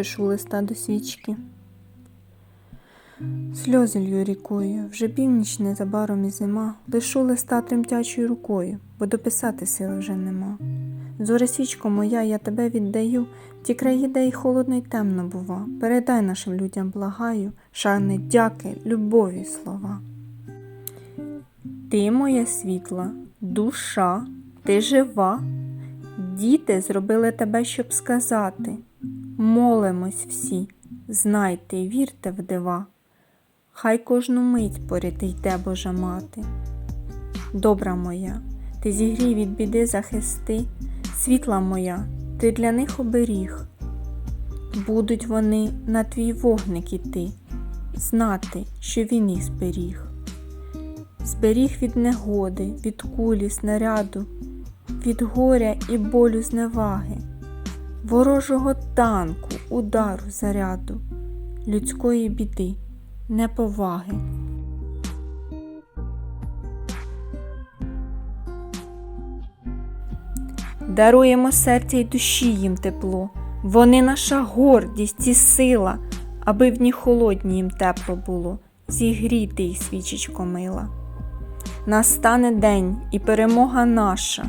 пишу листа до свічки. Сльози лью рікою, вже північ незабаром і зима, лишу листа тремтячою рукою, бо дописати сили вже нема. Зоре свічко моя, я тебе віддаю, ті краї, де й холодно й темно бува. Передай нашим людям, благаю, шани, дяки, любові слова. Ти моя світла, душа, ти жива. Діти зробили тебе, щоб сказати. Молимось всі, знайте вірте в дива. Хай кожну мить поряд йде Божа мати. Добра моя, ти зігрій від біди захисти, світла моя, ти для них оберіг. Будуть вони на твій вогник іти, знати, що він їх зберіг. Зберіг від негоди, від кулі, снаряду, від горя і болю зневаги, ворожого танку, удару, заряду, людської біди, неповаги. Даруємо серця й душі їм тепло, вони наша гордість і сила, аби в дні холодні їм тепло було, зігріти їх свічечко мила. Настане день і перемога наша,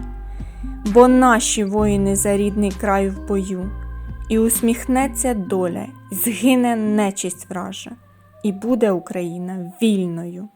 бо наші воїни за рідний край в бою, і усміхнеться доля, згине нечисть вража, і буде Україна вільною.